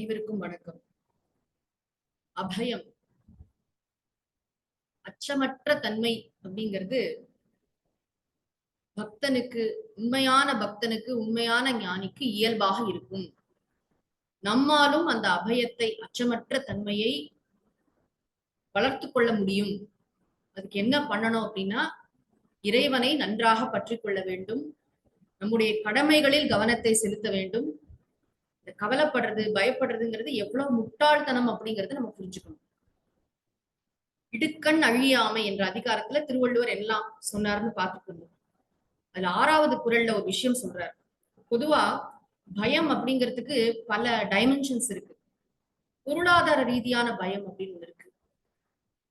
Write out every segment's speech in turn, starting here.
அனைவருக்கும் வணக்கம். அபயம். அச்சமற்ற தன்மை அப்படிங்கிறது பக்தனுக்கு உண்மையான பக்தனுக்கு உண்மையான ஞானிக்கு இயல்பாக இருக்கும். நம்மாலும் அந்த அபயத்தை அச்சமற்ற தன்மையை வளர்த்து கொள்ள முடியும். அதுக்கு என்ன பண்ணணும் அப்படின்னா இறைவனை நன்றாக பற்றி கொள்ள வேண்டும். நம்முடைய கடமைகளில் கவனத்தை செலுத்த வேண்டும். கவலைப்படுறது பயப்படுறதுங்கிறது எவ்வளவு முட்டாள்தனம் அப்படிங்கறத நம்ம புரிஞ்சுக்கணும். இடுக்கண் அழியாமை என்ற அதிகாரத்துல திருவள்ளுவர் எல்லாம் சொன்னார்னு பார்த்துட்டு இருந்தோம் அதுல ஆறாவது குரல்ல ஒரு விஷயம் சொல்றாரு. பொதுவா பயம் அப்படிங்கிறதுக்கு பல டைமென்ஷன்ஸ் இருக்கு. பொருளாதார ரீதியான பயம் அப்படின்னு ஒண்ணு இருக்கு.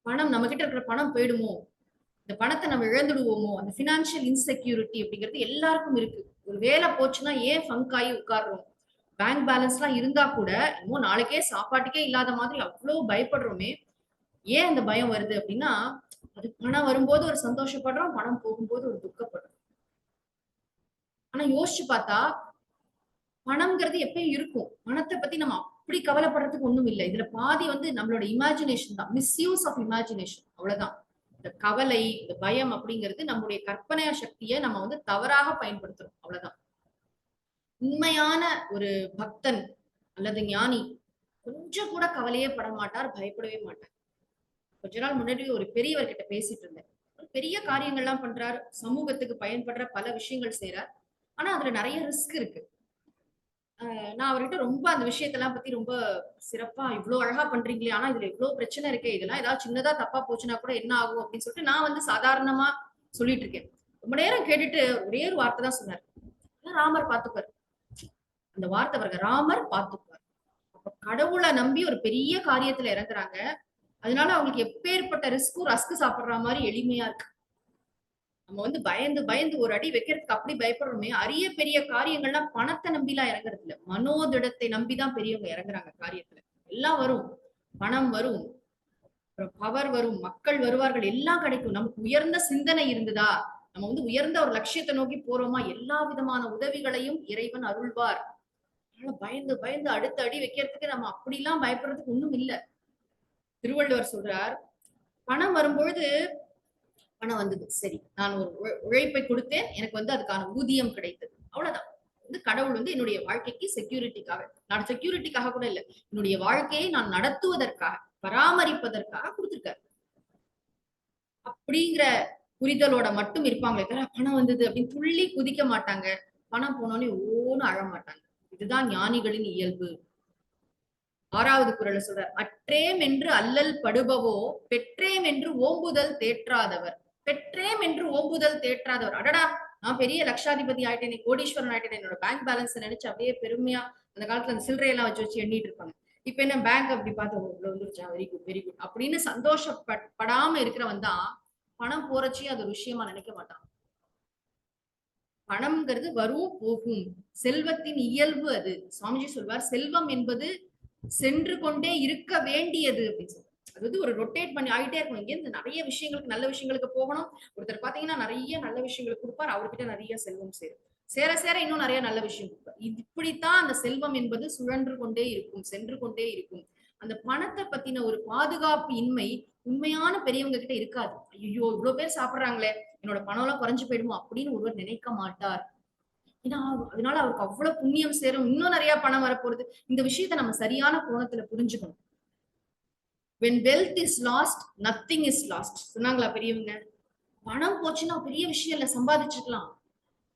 பணம் நம்ம கிட்ட இருக்கிற பணம் போயிடுமோ? இந்த பணத்தை நம்ம இழந்துடுவோமோ? அந்த பினான்சியல் இன்செக்யூரிட்டி அப்படிங்கிறது எல்லாருக்கும் இருக்கு. ஒரு வேலை போச்சுன்னா ஏன் ஃபங்க் ஆகி உட்கார்றோம்? பேங்க் பேலன்ஸ் எல்லாம் இருந்தா கூட இன்னும் நாளைக்கே சாப்பாட்டுக்கே இல்லாத மாதிரி அவ்வளவு பயப்படுறோமே ஏன் அந்த பயம் வருது? அப்படின்னா அது பணம் வரும்போது ஒரு சந்தோஷப்படுறோம் பணம் போகும்போது ஒரு துக்கப்படுறோம். ஆனா யோசிச்சு பார்த்தா பணம்ங்கிறது எப்பயும் இருக்கும். பணத்தை பத்தி நம்ம அப்படி கவலைப்படுறதுக்கு ஒண்ணும் இல்லை. இதுல பாதி வந்து நம்மளோட இமேஜினேஷன் தான். மிஸ்யூஸ் ஆஃப் இமேஜினேஷன் அவ்வளவுதான். இந்த கவலை இந்த பயம் அப்படிங்கிறது நம்முடைய கற்பனை சக்தியை நம்ம வந்து தவறாக பயன்படுத்துறோம். அவ்வளவுதான். உண்மையான ஒரு பக்தன் அல்லது ஞானி கொஞ்சம் கூட கவலையே பட மாட்டார் பயப்படவே மாட்டார். கொஞ்ச நாள் முன்னாடி ஒரு பெரியவர் கிட்ட பேசிட்டு இருந்தேன். ஒரு பெரிய காரியங்கள்லாம் பண்றார் சமூகத்துக்கு பயன்படுற பல விஷயங்கள் செய்யறார் ஆனா அதுல நிறைய ரிஸ்க் இருக்கு. நான் அவர்கிட்ட ரொம்ப அந்த விஷயத்தெல்லாம் பத்தி ரொம்ப சிறப்பா இவ்வளவு அழகா பண்றீங்களே ஆனா இதுல இவ்வளவு பிரச்சனை இருக்கே இதெல்லாம் ஏதாவது சின்னதா தப்பா போச்சுன்னா கூட என்ன ஆகும் அப்படின்னு சொல்லிட்டு நான் வந்து சாதாரணமா சொல்லிட்டு இருக்கேன். ரொம்ப நேரம் கேட்டுட்டு ஒரே ஒரு வார்த்தை தான் சொன்னார். ராமர் பாத்துப்பாரு அந்த வார்த்தை அவர்கள் ராமர் பார்த்துக்குவார். கடவுளை நம்பி ஒரு பெரிய காரியத்துல இறங்குறாங்க. அதனால அவங்களுக்கு எப்பேற்பட்ட ரிஸ்க்கும் ரஸ்க்கு சாப்பிடுற மாதிரி எளிமையா இருக்கு. நம்ம வந்து பயந்து பயந்து ஒரு அடி வைக்கிறதுக்கு அப்படி பயப்படுறோமே அரிய பெரிய காரியங்கள்லாம் பணத்தை நம்பிலாம் இறங்குறது இல்ல. மனோதிடத்தை நம்பிதான் பெரியவங்க இறங்குறாங்க காரியத்துல. எல்லாம் வரும். பணம் வரும். பவர் வரும். மக்கள் வருவார்கள். எல்லாம் கிடைக்கும். நமக்கு உயர்ந்த சிந்தனை இருந்ததா? நம்ம வந்து உயர்ந்த ஒரு லட்சியத்தை நோக்கி போறோமா? எல்லா விதமான உதவிகளையும் இறைவன் அருள்வார். பயந்து பயந்து அடுத்த அடி வைக்கிறதுக்கு நம்ம அப்படிலாம் பயப்படுறதுக்கு ஒண்ணும் இல்ல. திருவள்ளுவர் சொல்றார் பணம் வரும்பொழுது பணம் வந்தது. சரி நான் ஒரு உழைப்பை கொடுத்தேன் எனக்கு வந்து அதுக்கான ஊதியம் கிடைத்தது. அவ்வளவுதான். வந்து கடவுள் வந்து என்னுடைய வாழ்க்கைக்கு செக்யூரிட்டிக்காக நான் செக்யூரிட்டிக்காக கூட இல்ல என்னுடைய வாழ்க்கையை நான் நடத்துவதற்காக பராமரிப்பதற்காக கொடுத்திருக்காரு. அப்படிங்கிற புரிதலோட மட்டும் இருப்பாங்களே தவிர பணம் வந்தது அப்படின்னு துள்ளி குதிக்க மாட்டாங்க. பணம் போனோடனே ஓன்னு அழ மாட்டாங்க. இதுதான் ஞானிகளின் இயல்பு. ஆறாவது குரலை சொல்ற அற்றேம் என்று அல்லல் படுபவோ பெற்றேம் என்று ஓம்புதல் தேற்றாதவர். பெற்றேம் என்று ஓம்புதல் தேற்றாதவர். அடடா நான் பெரிய லட்சாதிபதி ஆயிட்டேன் கோடீஸ்வரன் ஆயிட்டேன் என்னோட பேங்க் பேலன்ஸ் நினைச்சு அப்படியே பெருமையா அந்த காலத்துல அந்த சில்லறையெல்லாம் வச்சு வச்சு எண்ணிட்டு இருப்பாங்க. இப்ப என்ன பேங்க் அப்படி பார்த்தா இவ்வளவு வந்துருச்சா? வெரி குட் வெரி குட் அப்படின்னு சந்தோஷப்படாம இருக்கிறவன் தான் பணம் போறச்சே அது ஒரு விஷயமா நினைக்க மாட்டான். பணம்ங்கிறது வரும் போகும். செல்வத்தின் இயல்பு அது. சுவாமிஜி சொல்வார் செல்வம் என்பது சென்று கொண்டே இருக்க வேண்டியது அப்படின்னு சொல்லுவார் அது வந்து ஒரு ரொட்டேட் பண்ணி ஆகிட்டே இருக்கணும். இங்கே நிறைய விஷயங்களுக்கு நல்ல விஷயங்களுக்கு போகணும். ஒருத்தர் பாத்தீங்கன்னா நிறைய நல்ல விஷயங்களுக்கு கொடுப்பார். அவர்கிட்ட நிறைய செல்வம் சேரும். சேர சேர இன்னும் நிறைய நல்ல விஷயம் கொடுப்பார். இப்படித்தான் அந்த செல்வம் என்பது சுழன்று கொண்டே இருக்கும் சென்று கொண்டே இருக்கும். அந்த பணத்தை பத்தின ஒரு பாதுகாப்பு இன்மை உண்மையான பெரியவங்க கிட்ட இருக்காது. ஐயோ இவ்வளவு பேர் சாப்பிடுறாங்களே. என்னோட பணம் எல்லாம் குறைஞ்சு போயிடுமோ அப்படின்னு ஒருவர் நினைக்க மாட்டார். ஏன்னா அதனால அவருக்கு அவ்வளவு புண்ணியம் சேரும். இன்னும் நிறைய பணம் வரப்போறது. இந்த விஷயத்த நம்ம சரியான கோணத்துல புரிஞ்சுக்கணும். When wealth is lost nothing is lost சொன்னாங்களா பெரியவங்க? பணம் போச்சுன்னா பெரிய விஷயம் இல்ல சம்பாதிச்சுக்கலாம்.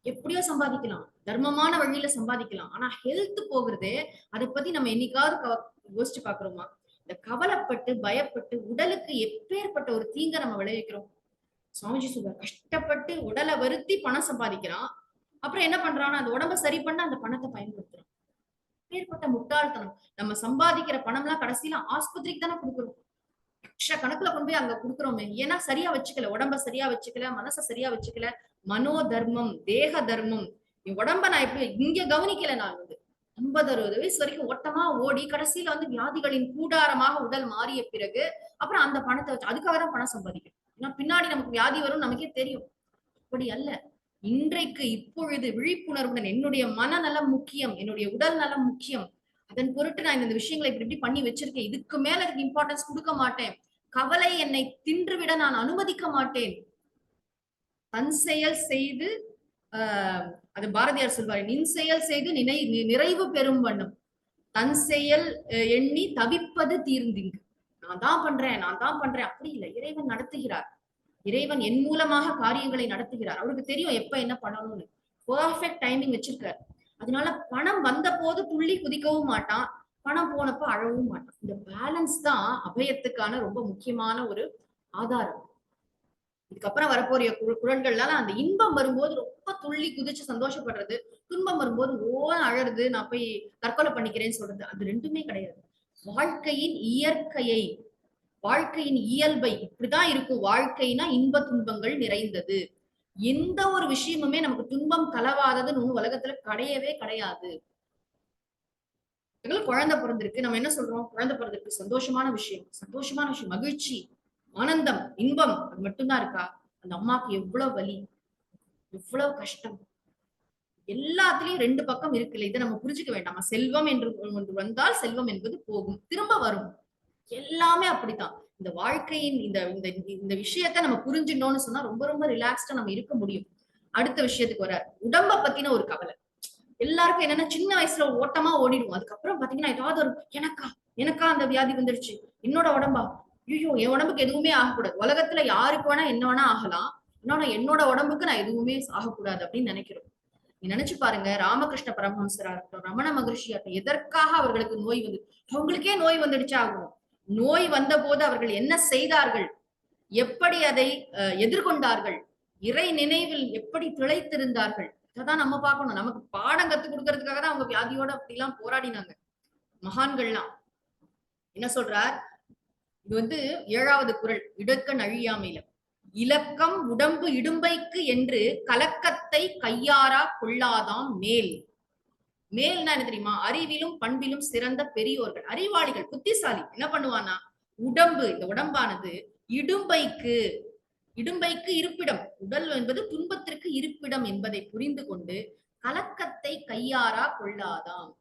எப்படியோ சம்பாதிக்கலாம். தர்மமான வழியில சம்பாதிக்கலாம். ஆனா ஹெல்த் போகிறதே அதை பத்தி நம்ம என்னைக்காவது யோசிச்சு பாக்குறோமா இந்த கவலைப்பட்டு பயப்பட்டு உடலுக்கு எப்பேற்பட்ட ஒரு தீங்க நம்ம விளைவிக்கிறோம். சுவாமிஜி சொல்ற கஷ்டப்பட்டு உடலை வருத்தி பணம் சம்பாதிக்கிறான். அப்புறம் என்ன பண்றான் அந்த உடம்ப சரி பண்ண அந்த பணத்தை பயன்படுத்துறான். ஏற்பட்ட முட்டாள்தனம். நம்ம சம்பாதிக்கிற பணம் எல்லாம் கடைசியில ஆஸ்பத்திரிக்கு தானே கொடுக்குறோம் லட்ச கணக்குல கொண்டு போய் அங்க கொடுக்குறோமே. ஏன்னா சரியா வச்சுக்கல. உடம்ப சரியா வச்சுக்கல. மனசை சரியா வச்சுக்கல. மனோ தர்மம் தேக தர்மம். உடம்ப நான் எப்படி இங்க கவனிக்கல நான் வந்து. ஐம்பது அறுபது வயசு வரைக்கும் ஓட்டமா ஓடி கடைசியில வந்து வியாதிகளின் கூடாரமாக உடல் மாறிய பிறகு அப்புறம் அந்த பணத்தை வச்சு அதுக்காக தான் பணம் சம்பாதிக்கணும். ஏன்னா பின்னாடி நமக்கு வியாதி வரும் நமக்கே தெரியும். அப்படி அல்ல. இன்றைக்கு இப்பொழுது விழிப்புணர்வுடன் என்னுடைய மனநலம் முக்கியம் என்னுடைய உடல் நலம் முக்கியம். அதன் பொருட்டு நான் இந்த விஷயங்களை இப்படி இப்படி பண்ணி வச்சிருக்கேன். இதுக்கு மேல அதுக்கு இம்பார்ட்டன்ஸ் கொடுக்க மாட்டேன். கவலை என்னை தின்றுவிட நான் அனுமதிக்க மாட்டேன். தன் செயல் செய்து ஆஹ் அது பாரதியார் சொல்வார் நின் செயல் செய்து நினை நிறைவு பெறும் வண்ணம். தன் செயல் அஹ், எண்ணி தவிப்பது தீர்ந்திங்கு. நான் தான் பண்றேன் நான் தான் பண்றேன். அப்படி இல்லை. இறைவன் நடத்துகிறார். இறைவன் என் மூலமாக காரியங்களை நடத்துகிறார். அவருக்கு தெரியும் எப்ப என்ன பண்ணணும்னு. பெர்ஃபெக்ட் டைமிங் வச்சிருக்காரு. அதனால பணம் வந்த போது துள்ளி குதிக்கவும் மாட்டான். பணம் போனப்ப அழவும் மாட்டான். இந்த பேலன்ஸ் தான் அபயத்துக்கான ரொம்ப முக்கியமான ஒரு ஆதாரம். இதுக்கப்புறம் வரப்போறிய கு- குரல்கள்லாம் அந்த இன்பம் வரும்போது ரொம்ப துள்ளி குதிச்சு சந்தோஷப்படுறது துன்பம் வரும்போது ஓன அழறது நான் போய் தற்கொலை பண்ணிக்கிறேன்னு சொல்றது அது ரெண்டுமே கிடையாது. வாழ்க்கையின் இயற்கையை வாழ்க்கையின் இயல்பை இப்படிதான் இருக்கும். வாழ்க்கைனா இன்ப துன்பங்கள் நிறைந்தது. எந்த ஒரு விஷயமுமே நமக்கு துன்பம் கலவாததுன்னு உலகத்துல கிடையவே கிடையாது. குழந்தை பிறந்திருக்கு. நம்ம என்ன சொல்றோம்? குழந்தை பிறந்திருக்கு. சந்தோஷமான விஷயம். சந்தோஷமான விஷயம். மகிழ்ச்சி. ஆனந்தம். இன்பம். அது மட்டும்தான் இருக்கா? அந்த அம்மாக்கு எவ்வளவு வலி? எவ்வளவு கஷ்டம்? எல்லாத்துலயும் ரெண்டு பக்கம் இருக்குல்ல இதை நம்ம புரிஞ்சுக்க வேண்டாமா? செல்வம் என்று ஒன்று வந்தால் செல்வம் என்பது போகும் திரும்ப வரும். எல்லாமே அப்படித்தான். இந்த வாழ்க்கையின் இந்த இந்த இந்த விஷயத்த நம்ம புரிஞ்சிடணும்னு சொன்னா ரொம்ப ரொம்ப ரிலாக்ஸ்டா நம்ம இருக்க முடியும். அடுத்த விஷயத்துக்கு வர உடம்ப பத்தின ஒரு கவலை. எல்லாருக்கும் என்னன்னா சின்ன வயசுல ஓட்டமா ஓடிடுவோம். அதுக்கப்புறம் பாத்தீங்கன்னா ஏதாவது ஒரு எனக்கா எனக்கா அந்த வியாதி வந்துடுச்சு என்னோட உடம்பா? ஐயோ என் உடம்புக்கு எதுவுமே ஆகக்கூடாது. உலகத்துல யாருக்கு வேணா என்ன வேணா ஆகலாம். இன்னொன்னு என்னோட உடம்புக்கு நான் எதுவுமே ஆகக்கூடாது அப்படின்னு நினைக்கிறோம். நினைச்சு பாருங்க ராமகிருஷ்ண பரமஹம்சரா இருக்கட்டும் ரமண மகர்ஷியா இருக்கட்டும் எதற்காக அவர்களுக்கு நோய் வந்து அவங்களுக்கே நோய் வந்துடுச்சா ஆகும். நோய் வந்த போது அவர்கள் என்ன செய்தார்கள்? எப்படி அதை அஹ், எதிர்கொண்டார்கள்? இறை நினைவில் எப்படி திளைத்திருந்தார்கள்? அதான் நம்ம பார்க்கணும். நமக்கு பாடம் கத்து கொடுக்கறதுக்காக தான் அவங்க வியாதியோட அப்படிலாம் போராடினாங்க. மகான்கள்லாம். என்ன சொல்றார்? இது வந்து ஏழாவது குரல் இடக்கண் அழியாமையில. இலக்கம் உடம்பு இடும்பைக்கு என்று கலக்க அறத்தை கையாரா கொள்ளாதாம் மேல். மேல்னா என்ன தெரியுமா? அறிவிலும் பண்பிலும் சிறந்த பெரியோர்கள். அறிவாளிகள் புத்திசாலி. என்ன பண்ணுவானா உடம்பு இந்த உடம்பானது இடும்பைக்கு இடும்பைக்கு இருப்பிடம். உடல் என்பது துன்பத்திற்கு இருப்பிடம் என்பதை புரிந்து கொண்டு கலக்கத்தை கையாரா கொள்ளாதாம்.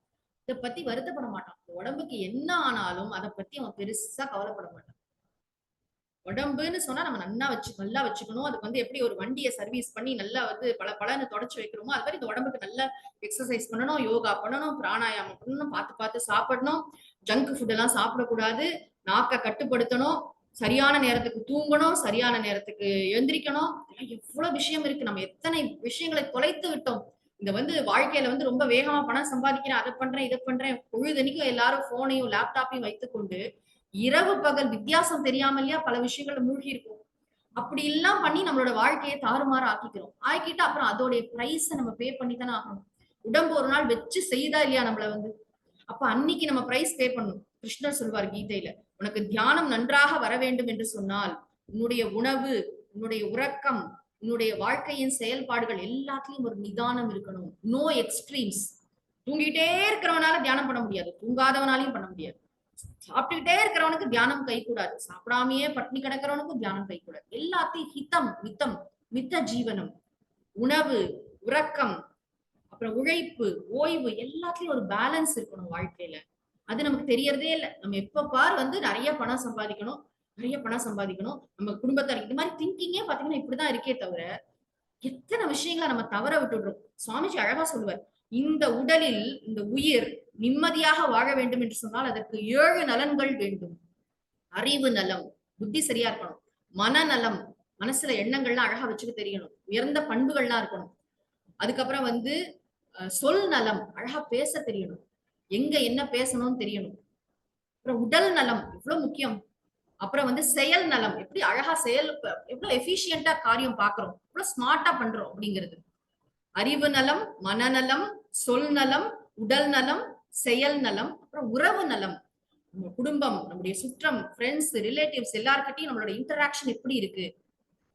இதை பத்தி வருத்தப்பட மாட்டான். உடம்புக்கு என்ன ஆனாலும் அதை பத்தி அவன் பெருசா கவலைப்பட மாட்டான். உடம்புன்னு சொன்னா நம்ம நல்லா வச்சு நல்லா வச்சுக்கணும். அதுக்கு வந்து எப்படி ஒரு வண்டியை சர்வீஸ் பண்ணி நல்லா வந்து பல பலன்னு தொடச்சு வைக்கிறோமோ அது மாதிரி இந்த உடம்புக்கு நல்லா எக்ஸசைஸ் பண்ணணும் யோகா பண்ணணும் பிராணாயாமம் பண்ணணும் பார்த்து பார்த்து சாப்பிடணும். ஜங்க் ஃபுட் எல்லாம் சாப்பிடக்கூடாது. நாக்க கட்டுப்படுத்தணும். சரியான நேரத்துக்கு தூங்கணும் சரியான நேரத்துக்கு எழுந்திரிக்கணும் எவ்வளவு விஷயம் இருக்கு. நம்ம எத்தனை விஷயங்களை தொலைத்து விட்டோம். இந்த வந்து வாழ்க்கையில வந்து ரொம்ப வேகமா பணம் சம்பாதிக்கிறேன் அதை பண்றேன் இதை பண்றேன். பொழுதனைக்கும் எல்லாரும் போனையும் லேப்டாப்பையும் வைத்துக்கொண்டு இரவு பகல் வித்தியாசம் தெரியாமலையா பல விஷயங்கள்ல மூழ்கி இருக்கும். அப்படி எல்லாம் பண்ணி நம்மளோட வாழ்க்கையை தாறுமாற ஆக்கிக்கிறோம். ஆக்கிட்டு அப்புறம் அதோடைய பிரைஸ நம்ம பே பண்ணி தானே ஆகணும். உடம்பு ஒரு நாள் வச்சு செய்தா இல்லையா நம்மள வந்து? அப்ப அன்னைக்கு நம்ம பிரைஸ் பே பண்ணணும். கிருஷ்ணர் சொல்வார் கீதையில உனக்கு தியானம் நன்றாக வர வேண்டும் என்று சொன்னால் உன்னுடைய உணவு உன்னுடைய உறக்கம் உன்னுடைய வாழ்க்கையின் செயல்பாடுகள் எல்லாத்துலயும் ஒரு நிதானம் இருக்கணும். நோ எக்ஸ்ட்ரீம்ஸ் தூங்கிட்டே இருக்கிறவனால தியானம் பண்ண முடியாது. தூங்காதவனாலையும் பண்ண முடியாது. சாப்பிட்டுக்கிட்டே இருக்கிறவனுக்கு தியானம் கை கூடாது சாப்பிடாமையே பட்னி கிடக்கிறவனுக்கும் தியானம் கை கூடாது எல்லாத்தையும் ஹிதம் மித்தம் மித்த ஜீவனம் உணவு உறக்கம் அப்புறம் உழைப்பு ஓய்வு எல்லாத்துலயும் ஒரு பேலன்ஸ் இருக்கணும் வாழ்க்கையில. அது நமக்கு தெரியறதே இல்லை. நம்ம எப்ப பார் வந்து நிறைய பணம் சம்பாதிக்கணும் நிறைய பணம் சம்பாதிக்கணும். நம்ம குடும்பத்தார் இது மாதிரி திங்கிங்கே பாத்தீங்கன்னா இப்படிதான் இருக்கே தவிர எத்தனை விஷயங்களை நம்ம தவற விட்டுடுறோம். சுவாமிஜி அழகா சொல்லுவார் இந்த உடலில் இந்த உயிர் நிம்மதியாக வாழ வேண்டும் என்று சொன்னால் அதற்கு ஏழு நலன்கள் வேண்டும். அறிவு நலம். புத்தி சரியா இருக்கணும். மனநலம். மனசுல எண்ணங்கள்லாம் அழகா வச்சுக்க தெரியணும். உயர்ந்த பண்புகள்லாம் இருக்கணும். அதுக்கப்புறம் வந்து அஹ், சொல் நலம். அழகா பேச தெரியணும். எங்க என்ன பேசணும்னு தெரியணும். அப்புறம் உடல் நலம். எவ்வளவு முக்கியம். அப்புறம் வந்து செயல் நலம். எப்படி அழகா செயல் எவ்வளவு எஃபிஷியண்டா காரியம் பாக்குறோம். எவ்வளவு ஸ்மார்ட்டா பண்றோம் அப்படிங்கிறது. அறிவு நலம் மனநலம் சொல் நலம் உடல் நலம் செயல் நலம் அப்புறம் உறவு நலம். நம்ம குடும்பம் நம்முடைய சுற்றம் ஃப்ரெண்ட்ஸ் ரிலேட்டிவ்ஸ் எல்லார்கிட்டையும் நம்மளோட இன்டராக்ஷன் எப்படி இருக்கு?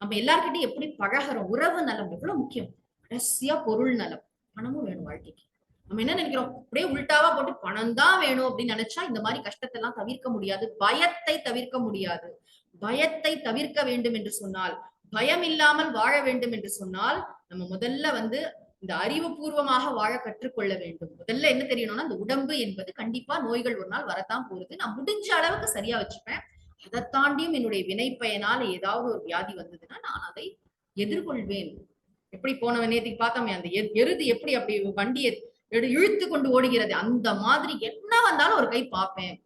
நம்ம எல்லார்கிட்டையும் எப்படி பழகுறோம்? உறவு நலம் எவ்வளவு முக்கியம்? கடைசியா பொருள் நலம் பணமும் வேணும் வாழ்க்கைக்கு. நம்ம என்ன நினைக்கிறோம்? அப்படியே உள்டாவா போட்டு பணம் தான் வேணும் அப்படின்னு நினைச்சா இந்த மாதிரி கஷ்டத்தை எல்லாம் தவிர்க்க முடியாது. பயத்தை தவிர்க்க முடியாது. பயத்தை தவிர்க்க வேண்டும் என்று சொன்னால் பயம் இல்லாமல் வாழ வேண்டும் என்று சொன்னால் நம்ம முதல்ல வந்து இந்த அறிவுபூர்வமாக வாழ கற்றுக்கொள்ள வேண்டும். முதல்ல என்ன தெரியணும்னா இந்த உடம்பு என்பது கண்டிப்பா நோய்கள் ஒரு நாள் வரத்தான் போகுது. நான் முடிஞ்ச அளவுக்கு சரியா வச்சுப்பேன். அதை தாண்டியும் என்னுடைய வினை ஏதாவது ஒரு வியாதி வந்ததுன்னா நான் அதை எதிர்கொள்வேன். எப்படி போனவன் நேற்றுக்கு பார்த்தோமே அந்த எருது எப்படி அப்படி வண்டியை இழுத்து கொண்டு ஓடுகிறது அந்த மாதிரி என்ன வந்தாலும் ஒரு கை பார்ப்பேன்.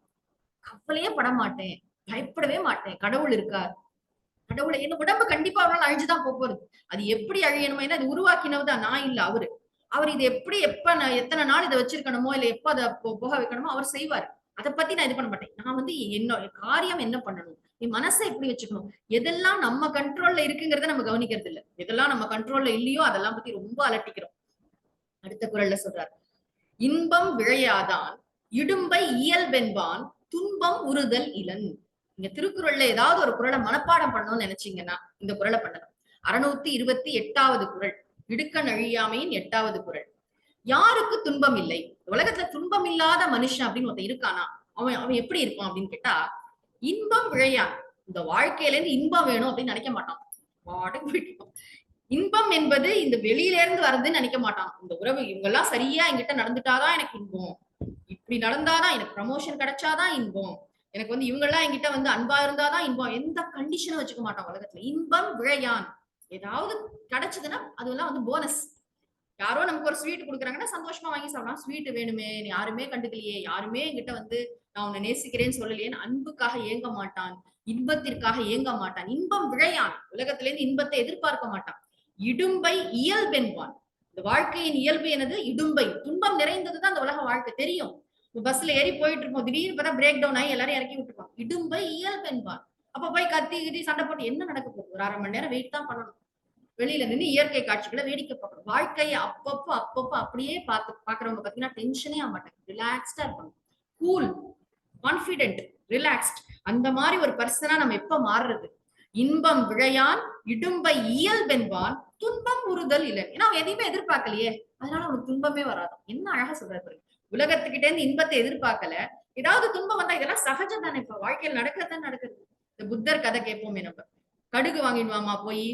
கவலையே பட மாட்டேன் பயப்படவே மாட்டேன். கடவுள் இருக்கார். கடவுளை என்ன உடம்பு கண்டிப்பா அவனால அழிஞ்சுதான் போக போகுது அது எப்படி அழியணுமோ அது உருவாக்கினவு தான் நான் இல்ல அவரு. அவர் இது எப்படி எப்ப நான் எத்தனை நாள் இதை வச்சிருக்கணுமோ இல்ல எப்ப அதை போ- போக வைக்கணுமோ அவர் செய்வார். அதை பத்தி நான் இது பண்ண மாட்டேன். நான் வந்து என்ன காரியம் என்ன பண்ணணும்? என் மனசை எப்படி வச்சுக்கணும்? எதெல்லாம் நம்ம கண்ட்ரோல்ல இருக்குங்கிறத நம்ம கவனிக்கிறது இல்ல எதெல்லாம் நம்ம கண்ட்ரோல்ல இல்லையோ அதெல்லாம் பத்தி ரொம்ப அலட்டிக்கிறோம். அடுத்த குரல்ல சொல்றார். இன்பம் விழையாதான் இடும்பை இயல்பென்பான் துன்பம் உறுதல் இலன். நீங்க திருக்குறள்ல ஏதாவது ஒரு குரலை மனப்பாடம் பண்ணணும்னு நினைச்சீங்கன்னா இந்த குரலை பண்ணணும் அறுநூத்தி இருபத்தி எட்டாவது குரல் இடுக்க நழியாமையின் எட்டாவது குரல் யாருக்கு துன்பம் இல்லை? உலகத்துல துன்பம் இல்லாத மனுஷன் அப்படின்னு ஒருத்தன் இருக்கானா? அவன் அவன் எப்படி இருப்பான் அப்படின்னு கேட்டா இன்பம் விழையான் இந்த வாழ்க்கையில இருந்து இன்பம் வேணும் அப்படின்னு நினைக்க மாட்டான். பாட்டுக்கு போயிட்டு இன்பம் என்பது இந்த வெளியில இருந்து வருதுன்னு நினைக்க மாட்டான். இந்த உறவு இவங்க எல்லாம் சரியா என்கிட்ட நடந்துட்டாதான் எனக்கு இன்பம். இப்படி நடந்தாதான் எனக்கு ப்ரமோஷன் கிடைச்சாதான் இன்பம். எனக்கு வந்து இவங்கெல்லாம் என்கிட்ட வந்து அன்பா இருந்தாதான் இன்பம். எந்த கண்டிஷனும் வச்சுக்க மாட்டோம் உலகத்துல. இன்பம் விழையான். ஏதாவது கிடைச்சதுன்னா அதெல்லாம் வந்து போனஸ் யாரோ நமக்கு ஒரு ஸ்வீட் கொடுக்குறாங்கன்னா சந்தோஷமா வாங்கி சாப்பிடலாம். ஸ்வீட் வேணுமே நீ யாருமே கண்டுக்கலையே யாருமே என்கிட்ட வந்து நான் உன்னை நேசிக்கிறேன்னு சொல்லலையேன்னு அன்புக்காக ஏங்க மாட்டான்? இன்பத்திற்காக ஏங்க மாட்டான்? இன்பம் விழையான். உலகத்துல இருந்து இன்பத்தை எதிர்பார்க்க மாட்டான். இடும்பை இயல்பென்பான். இந்த வாழ்க்கையின் இயல்பு எனது இடும்பை. துன்பம் நிறைந்ததுதான் அந்த உலக வாழ்க்கை தெரியும். பஸ்ல ஏறி போயிட்டு இருப்போம் திடீர்னு பார்த்தா பிரேக் டவுன் ஆகி எல்லாரும் இறக்கி விட்டுருப்பான் இடும்பை இயல்பென்பான் அப்ப போய் கத்தி கித்தி சண்டை போட்டு என்ன நடக்க போகுது? ஒரு அரை மணி நேரம் வெயிட் தான் பண்ணணும். வெளியில நின்று இயற்கை காட்சிகளை வேடிக்கை பார்க்கணும் வாழ்க்கையை அப்பப்போ அப்பப்போ அப்படியே பார்த்து பாக்குறவங்க பாத்தீங்கன்னா டென்ஷனே ஆக மாட்டாங்க ரிலாக்ஸ்டா இருப்பாங்க கூல் கான்பிடென்ட் ரிலாக்ஸ்ட் அந்த மாதிரி ஒரு பர்சனா நம்ம எப்ப மாறுறது? இன்பம் விழையான் இடும்பை இயல்பென்பான் துன்பம் உறுதல் இல்லை ஏன்னா அவன் எதையுமே எதிர்பார்க்கலையே. அதனால அவனுக்கு துன்பமே வராது என்ன அழகா சொல்றாரு பாருங்க. உலகத்துக்கிட்ட இருந்து இன்பத்தை எதிர்பார்க்கல. ஏதாவது துன்பம் வந்தா இதெல்லாம் சகஜம் தானே. இப்ப வாழ்க்கையில் நடக்கத்தான் நடக்குது. இந்த புத்தர் கதை கேட்போமே நம்ம. கடுகு வாங்கிடுவாமா போய்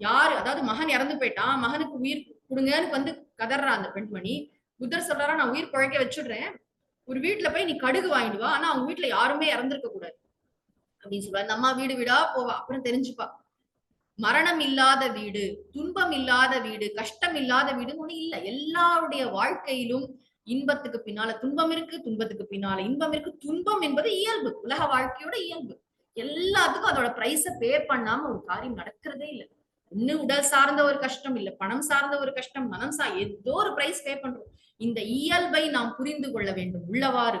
யாரு அதாவது மகன் இறந்து போயிட்டான் மகனுக்கு உயிர் கொடுங்கன்னு வந்து கதறா அந்த பெண்மணி. புத்தர் சொல்றாரா நான் உயிர் குழைக்க வச்சுடுறேன். ஒரு வீட்டுல போய் நீ கடுகு வாங்கிடுவா. ஆனா அவங்க வீட்டுல யாருமே இறந்திருக்க கூடாது. அப்படின்னு சொல்லுவா இந்த அம்மா வீடு வீடா போவா. அப்புறம் தெரிஞ்சுப்பா. மரணம் இல்லாத வீடு துன்பம் இல்லாத வீடு கஷ்டம் இல்லாத வீடுன்னு ஒண்ணு இல்ல. எல்லாருடைய வாழ்க்கையிலும் இன்பத்துக்கு பின்னால துன்பம் இருக்கு துன்பத்துக்கு பின்னால இன்பம் இருக்கு. துன்பம் என்பது இயல்பு உலக வாழ்க்கையோட இயல்பு. எல்லாத்துக்கும் அதோட பிரைஸ பே பண்ணாம ஒரு காரியம் நடக்கிறதே இல்லை. இன்னும் உடல் சார்ந்த ஒரு கஷ்டம் இல்ல பணம் சார்ந்த ஒரு கஷ்டம் மனம் சா ஏதோ ஒரு பிரைஸ் பே பண்றோம். இந்த இயல்பை நாம் புரிந்து கொள்ள வேண்டும். உள்ளவாறு.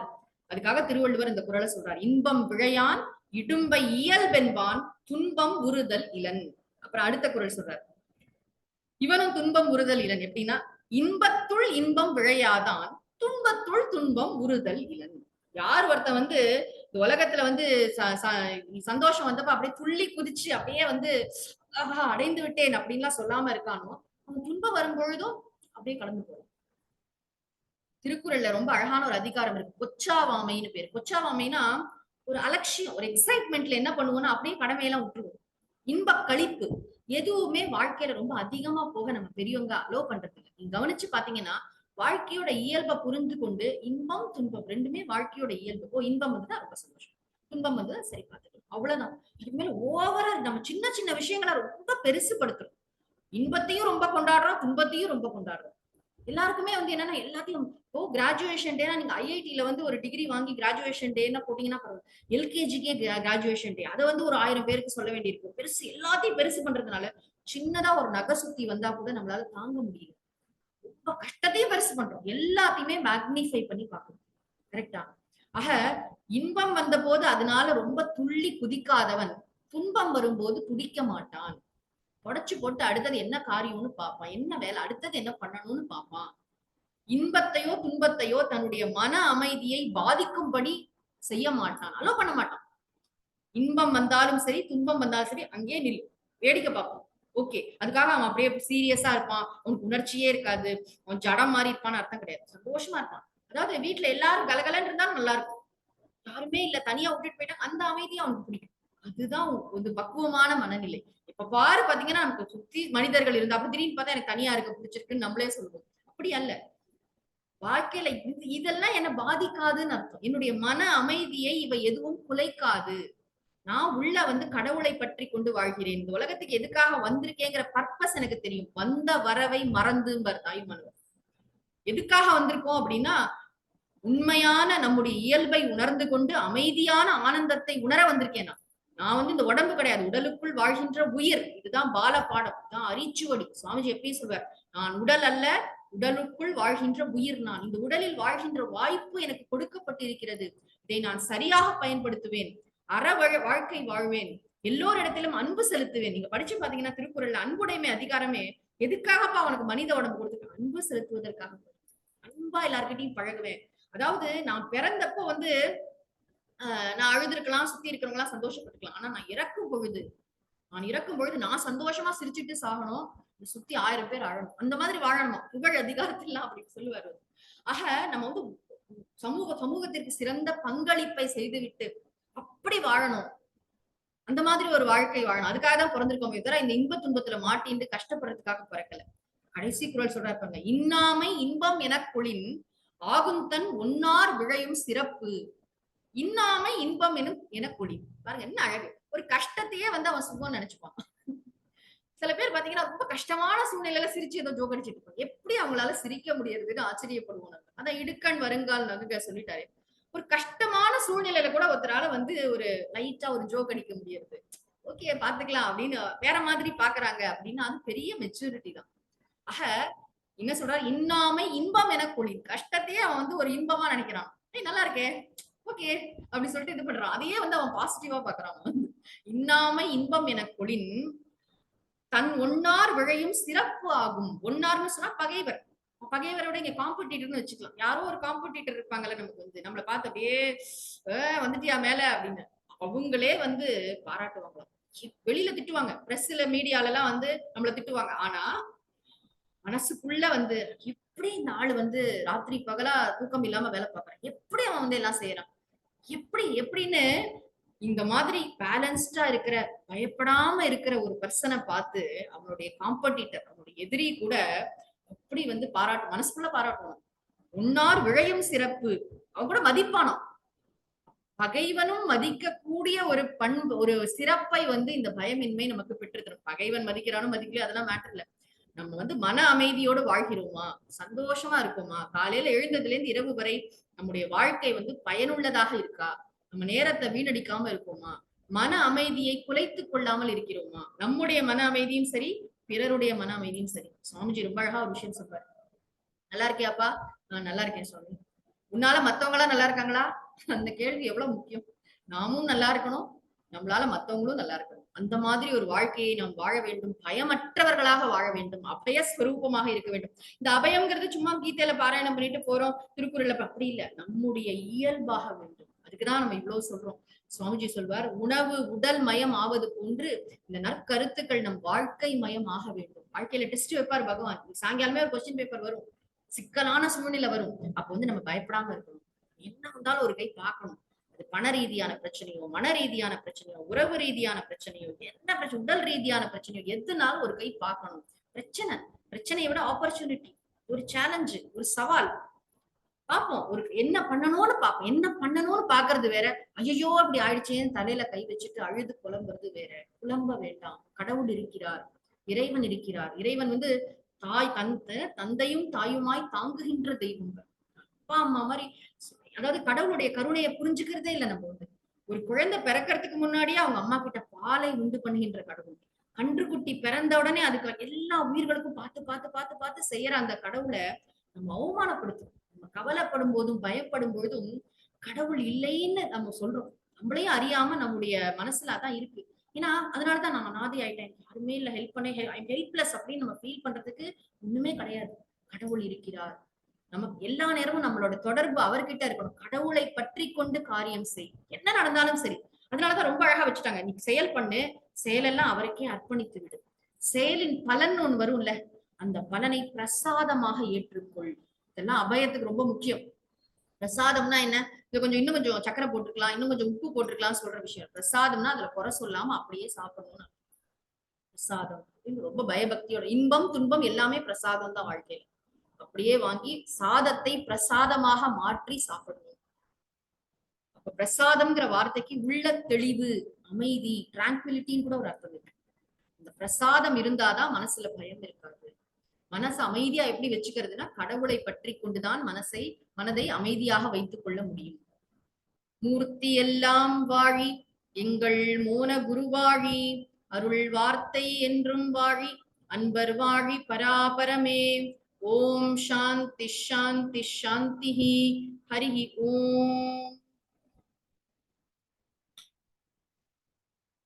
அதுக்காக திருவள்ளுவர் இந்த குரலை சொல்றார். இன்பம் விழையான் இடும்பை இயல்பென்பான் துன்பம் உறுதல் இலன். அப்புறம் அடுத்த குரல் சொல்றார். இவனும் துன்பம் உறுதல் இலன். எப்படின்னா இன்பத்துள் இன்பம் விழையாதான் துன்பத்துள் துன்பம் உறுதல் இலன். யார் ஒருத்தன் வந்து இந்த உலகத்துல வந்து ச- சந்தோஷம் வந்தப்ப அப்படியே துள்ளி குதிச்சு அப்படியே வந்து ஆஹா அடைந்து விட்டேன் அப்படின்லாம் சொல்லாம இருக்கானோ அவன் துன்பம் வரும்பொழுதும் அப்படியே கடந்து போறான். திருக்குறள்ல ரொம்ப அழகான ஒரு அதிகாரம் இருக்கு. கொச்சாவாமைன்னு பேர். கொச்சாவாமைனா ஒரு அலட்சியம் ஒரு எக்ஸைட்மெண்ட்ல என்ன பண்ணுவோம்னா அப்படியே கடமையெல்லாம் விட்டுருவோம். இன்ப கழிப்பு எதுவுமே வாழ்க்கையில ரொம்ப அதிகமா போக நம்ம பெரியவங்க அலோ பண்றது இல்லை நீங்க கவனிச்சு பாத்தீங்கன்னா வாழ்க்கையோட இயல்பை புரிந்து கொண்டு இன்பம் துன்பம் ரெண்டுமே வாழ்க்கையோட இயல்பு. ஓ இன்பம் வந்து ரொம்ப சந்தோஷம். துன்பம் வந்து சரி பார்த்துக்கணும் அவ்வளவுதான். இதுக்கு மேல ஓவரா நம்ம சின்ன சின்ன விஷயங்களை ரொம்ப பெருசுபடுத்துறோம். இன்பத்தையும் ரொம்ப கொண்டாடுறோம் துன்பத்தையும் ரொம்ப கொண்டாடுறோம். எல்லாருக்குமே வந்து என்னன்னா எல்லாத்தையும் ஓ கிராஜுவேஷன் டேனா நீங்க ஐஐடில வந்து ஒரு டிகிரி வாங்கி கிராஜுவேஷன் டேன்னா போட்டீங்கன்னா பரவாயில்ல. எல்கேஜிக்கே கிராஜுவேஷன் டே அதை வந்து ஒரு ஆயிரம் பேருக்கு சொல்ல வேண்டியிருக்கும். பெருசு எல்லாத்தையும் பெருசு பண்றதுனால சின்னதா ஒரு நகை சுத்தி வந்தா கூட நம்மளால தாங்க முடியல. ரொம்ப கஷ்டத்தையும் பெருசு பண்றோம். எல்லாத்தையுமே மேக்னிஃபை பண்ணி பார்க்கணும். கரெக்டா ஆக இன்பம் வந்த போது அதனால ரொம்ப துள்ளி குதிக்காதவன் துன்பம் வரும்போது துடிக்க மாட்டான். உடைச்சு போட்டு அடுத்தது என்ன காரியம்னு பார்ப்பான். என்ன வேலை? அடுத்தது என்ன பண்ணணும்னு பார்ப்பான். இன்பத்தையோ துன்பத்தையோ தன்னுடைய மன அமைதியை பாதிக்கும்படி செய்ய மாட்டான். அலோ பண்ண மாட்டான். இன்பம் வந்தாலும் சரி துன்பம் வந்தாலும் சரி அங்கேயே நில். வேடிக்கை பார்ப்பான். ஓகே அதுக்காக அவன் அப்படியே சீரியஸா இருப்பான். அவனுக்கு உணர்ச்சியே இருக்காது. அவன் ஜடம் மாதிரி இருப்பான்னு அர்த்தம் கிடையாது. சந்தோஷமா இருப்பான். அதாவது வீட்டுல எல்லாரும் கலகலன்னு இருந்தாலும் நல்லா இருக்கும். யாருமே இல்ல. தனியா விட்டுட்டு போயிட்டா அந்த அமைதியை அவனுக்கு பிடிக்கும். அதுதான் ஒரு பக்குவமான மனநிலை. இப்ப பாரு பாத்தீங்கன்னா நமக்கு சுத்தி மனிதர்கள் இருந்தா அப்ப திடீர்னு பார்த்தா எனக்கு தனியா இருக்க பிடிச்சிருக்குன்னு நம்மளே சொல்லுவோம். அப்படி அல்ல. வாழ்க்கையில இது- இதெல்லாம் என்ன பாதிக்காதுன்னு அர்த்தம். என்னுடைய மன அமைதியை இவ எதுவும் குலைக்காது. நான் உள்ள வந்து கடவுளை பற்றி கொண்டு வாழ்கிறேன். இந்த உலகத்துக்கு எதுக்காக வந்திருக்கேங்கிற பர்பஸ் எனக்கு தெரியும். வந்த வரவை மறந்து தாய் மனுவர் எதுக்காக வந்திருக்கோம் அப்படின்னா உண்மையான நம்முடைய இயல்பை உணர்ந்து கொண்டு அமைதியான ஆனந்தத்தை உணர வந்திருக்கேன் நான். நான் வந்து இந்த உடம்பு கிடையாது. உடலுக்குள் வாழ்கின்ற உயிர். இதுதான் பால பாடம் இதுதான் அரிச்சுவடி. சுவாமிஜி எப்பயும் சொல்வார். நான் உடல் அல்ல உடலுக்குள் வாழ்கின்ற உயிர் நான். இந்த உடலில் வாழ்கின்ற வாய்ப்பு எனக்கு கொடுக்கப்பட்டிருக்கிறது. இதை நான் சரியாக பயன்படுத்துவேன். அற வாழ்க்கை வாழ்வேன். எல்லோரிடத்திலும் அன்பு செலுத்துவேன். நீங்க படிச்சு பாத்தீங்கன்னா திருக்குறள்ல அன்புடைமை அதிகாரமே எதுக்காகப்பா அவனுக்கு மனித உடம்பு கொடுத்து அன்பு செலுத்துவதற்காக? அன்பா எல்லார்கிட்டயும் பழகுவேன். அதாவது நான் பிறந்தப்போ வந்து நான் அழுதுருக்கலாம் சுத்தி இருக்கிறவங்க எல்லாம் சந்தோஷப்பட்டுக்கலாம். ஆனா நான் இறக்கும் பொழுது நான் இறக்கும் பொழுது நான் சந்தோஷமா சிரிச்சுட்டு சாகணும். சுத்தி ஆயிரம் பேர் அழணும். அந்த மாதிரி வாழணுமா? புகழ் அதிகாரத்தில் அப்படின்னு சொல்லுவாரு ஆக நம்ம வந்து சமூக சமூகத்திற்கு சிறந்த பங்களிப்பை செய்துவிட்டு அப்படி வாழணும். அந்த மாதிரி ஒரு வாழ்க்கை வாழணும். அதுக்காக தான் பிறந்திருக்கோம் தவிர இந்த இன்ப துன்பத்துல மாட்டிண்டு கஷ்டப்படுறதுக்காக பிறக்கல. கடைசி குரல் சொல்றாரு பாருங்க இன்னாமை இன்பம் என எனக்குளின் ஆகுந்தன் ஒன்னார் விழையும் சிறப்பு. இன்னாமை இன்பம் எனும் எனக்குளி பாருங்க என்ன அழகு. ஒரு கஷ்டத்தையே வந்து அவன் சுகம் நினைச்சுப்பான். சில பேர் பாத்தீங்கன்னா ரொம்ப கஷ்டமான சூழ்நிலையில சிரிச்சு ஏதோ ஜோக் அடிச்சிட்டு இருப்பாங்க. எப்படி அவங்களால சிரிக்க முடியறதுன்னு ஆச்சரியப்படுவோம் நம்ம. அதான் இடுக்கண் வருங்கால் நகுக சொல்லிட்டாரு. ஒரு கஷ்டமான சூழ்நிலையில கூட ஒருத்தரால வந்து ஒரு லைட்டா ஒரு ஜோக் அடிக்க முடியறது. ஓகே பாத்துக்கலாம் அப்படின்னு வேற மாதிரி பாக்குறாங்க அப்படின்னா அது பெரிய மெச்சூரிட்டி தான். ஆக என்ன சொல்றாரு? இன்னாமை இன்பம் என குளிர் கஷ்டத்தையே அவன் வந்து ஒரு இன்பமா நினைக்கிறான். ஏய் நல்லா இருக்கே. ஓகே அப்படி சொல்லிட்டு இது பண்றான். அதையே வந்து அவன் பாசிட்டிவா பாக்குறான் இன்னாம இன்னாமை இன்பம் என கொளின். தன் ஒன்னார் விழையும் சிறப்பு ஆகும். ஒன்னார்னு சொன்னா பகைவர். பகைவரோட இங்க காம்படிட்டர்னு வச்சுக்கலாம். யாரோ ஒரு காம்படிட்டர் இருப்பாங்கல்ல நமக்கு வந்து. நம்மளை பார்த்து அப்படியே வந்துட்டியா மேல? அப்படின்னு. அவங்களே வந்து பாராட்டுவாங்களாம் வெளியில திட்டுவாங்க. பிரஸ்ல மீடியால எல்லாம் வந்து நம்மள திட்டுவாங்க. ஆனா மனசுக்குள்ள வந்து எப்படி இந்த ஆளு வந்து ராத்திரி பகலா தூக்கம் இல்லாம வேலை பார்க்கறான்? எப்படி அவன் வந்து எல்லாம் செய்யறான்? எப்படி எப்படின்னு இந்த மாதிரி பேலன்ஸ்டா இருக்கிற பயப்படாம இருக்கிற ஒரு பர்சனை பார்த்து அவனுடைய காம்படிட்டர் அவனுடைய எதிரி கூட அப்படி வந்து பாராட்டு மனசுக்குள்ள பாராட்டணும். உன்னார் விழையும் சிறப்பு. அவன் கூட மதிப்பானோ பகைவனும் மதிக்கக்கூடிய ஒரு பண்பு ஒரு சிறப்பை வந்து இந்த பயமின்மை நமக்கு பெற்றுத்தரும். பகைவன் மதிக்கிறானோ மதிக்கலையோ அதெல்லாம் மேட்டர் இல்லை. நம்ம வந்து மன அமைதியோடு வாழ்கிறோமா? சந்தோஷமா இருக்கோமா? காலையில எழுந்ததுல இருந்து இரவு வரை நம்முடைய வாழ்க்கை வந்து பயனுள்ளதாக இருக்கா? நம்ம நேரத்தை வீணடிக்காம இருக்கோமா? மன அமைதியை குலைத்து கொள்ளாமல் இருக்கிறோமா? நம்முடைய மன அமைதியும் சரி பிறருடைய மன அமைதியும் சரி. சுவாமிஜி ரொம்ப அழகா ஒரு விஷயம் சொல்றாரு. நல்லா இருக்கியாப்பா? நான் நல்லா இருக்கேன் சுவாமி. உன்னால மத்தவங்களா நல்லா இருக்காங்களா? அந்த கேள்வி எவ்வளவு முக்கியம். நாமும் நல்லா இருக்கணும். நம்மளால மத்தவங்களும் நல்லா இருக்கணும். அந்த மாதிரி ஒரு வாழ்க்கையை நாம் வாழ வேண்டும். பயமற்றவர்களாக வாழ வேண்டும். அபய ஸ்வரூபமாக இருக்க வேண்டும். இந்த அபயம்ங்கிறது சும்மா கீதையில பாராயணம் பண்ணிட்டு போறோம் திருக்குறள்ல அப்படி இல்ல. நம்முடைய இயல்பாக வேண்டும். அதுக்குதான் நம்ம இவ்வளவு சொல்றோம். சுவாமிஜி சொல்வார் உணவு உடல் மயம் ஆவது போன்று இந்த நற்கருத்துக்கள் நம் வாழ்க்கை மயம் ஆக வேண்டும். வாழ்க்கையில டெஸ்ட் வைப்பார் பகவான். சாயங்காலமே ஒரு கொஸ்டின் பேப்பர் வரும். சிக்கலான சூழ்நிலை வரும். அப்ப வந்து நம்ம பயப்படாம இருக்கணும். என்ன வந்தாலும் ஒரு கை பார்க்கணும். அது பண ரீதியான பிரச்சனையோ மன ரீதியான பிரச்சனையோ உறவு ரீதியான பிரச்சனையோ என்ன பிரச்சனை உடல் ரீதியான பிரச்சனையோ எதுனாலும் ஒரு கை பார்க்கணும். பிரச்சனை பிரச்சனையை விட ஆப்பர்ச்சுனிட்டி ஒரு சேலஞ்சு ஒரு சவால். பார்ப்போம் ஒரு என்ன பண்ணணும்னு பார்ப்போம். என்ன பண்ணணும்னு பாக்குறது வேற. ஐயோ அப்படி ஆயிடுச்சேன்னு தலையில கை வச்சுட்டு அழுது புலம்புறது வேற. புலம்ப வேண்டாம். கடவுள் இருக்கிறார். இறைவன் இருக்கிறார். இறைவன் வந்து தாய் தந்த தந்தையும் தாயுமாய் தாங்குகின்ற தெய்வங்கள். அப்பா அம்மா மாதிரி அதாவது கடவுளுடைய கருணையை புரிஞ்சுக்கிறதே இல்லை நம்ம வந்து. ஒரு குழந்தை பிறக்கிறதுக்கு முன்னாடியே அவங்க அம்மா கிட்ட பாலை உண்டு பண்ணுகின்ற கடவுள். கன்றுக்குட்டி பிறந்த உடனே அதுக்கு எல்லா உயிர்களுக்கும் பார்த்து பார்த்து பார்த்து பார்த்து செய்யற அந்த கடவுளை நம்ம அவமானப்படுத்தும் நம்ம கவலைப்படும் போதும் பயப்படும் பொழுதும் கடவுள் இல்லைன்னு நம்ம சொல்றோம். நம்மளையும் அறியாம நம்முடைய மனசுல அதான் இருக்கு. ஏன்னா அதனாலதான் நான் நாதி ஆயிட்டேன். யாருமே இல்ல ஹெல்ப் பண்ண ஹெல்ப்லெஸ் அப்படின்னு நம்ம ஃபீல் பண்றதுக்கு ஒண்ணுமே கிடையாது. கடவுள் இருக்கிறார். நமக்கு எல்லா நேரமும் நம்மளோட தொடர்பு அவர்கிட்ட இருக்கணும். கடவுளை பற்றி கொண்டு காரியம் செய். என்ன நடந்தாலும் சரி. அதனாலதான் ரொம்ப அழகா வச்சுட்டாங்க. நீ செயல் பண்ணு. செயலெல்லாம் அவருக்கே அர்ப்பணித்து விடு. செயலின் பலன் ஒண்ணு வரும்ல. அந்த பலனை பிரசாதமாக ஏற்றுக்கொள். இதெல்லாம் அபயத்துக்கு ரொம்ப முக்கியம். பிரசாதம்னா என்ன? இது கொஞ்சம் இன்னும் கொஞ்சம் சக்கரை போட்டுக்கலாம். இன்னும் கொஞ்சம் உப்பு போட்டுக்கலாம் சொல்ற விஷயம். பிரசாதம்னா அதுல குறை சொல்லாம அப்படியே சாப்பிடணும்னு பிரசாதம் அப்படின்னு ரொம்ப பயபக்தியோட இன்பம் துன்பம் எல்லாமே பிரசாதம் தான் வாழ்க்கையில. அப்படியே வாங்கி சாதத்தை பிரசாதமாக மாற்றி சாப்பிடணும். அப்ப பிரசாதம்ங்கிற வார்த்தைக்கு உள்ள தெளிவு அமைதி டிராங்குவிலிட்டின்னு கூட ஒரு அர்த்தம் இருக்கு. இந்த பிரசாதம் இருந்தாதான் மனசுல பயம் இருக்காது. மனசு அமைதியா எப்படி வச்சுக்கிறதுனா கடவுளை பற்றி கொண்டுதான் மனசை மனதை அமைதியாக வைத்துக் கொள்ள முடியும். மூர்த்தி எல்லாம் வாழி எங்கள் மோன குருவாழி அருள் வார்த்தை என்றும் வாழி அன்பர் வாழி பராபரமே. ओम शांति शांति शांति ही हरि ओम।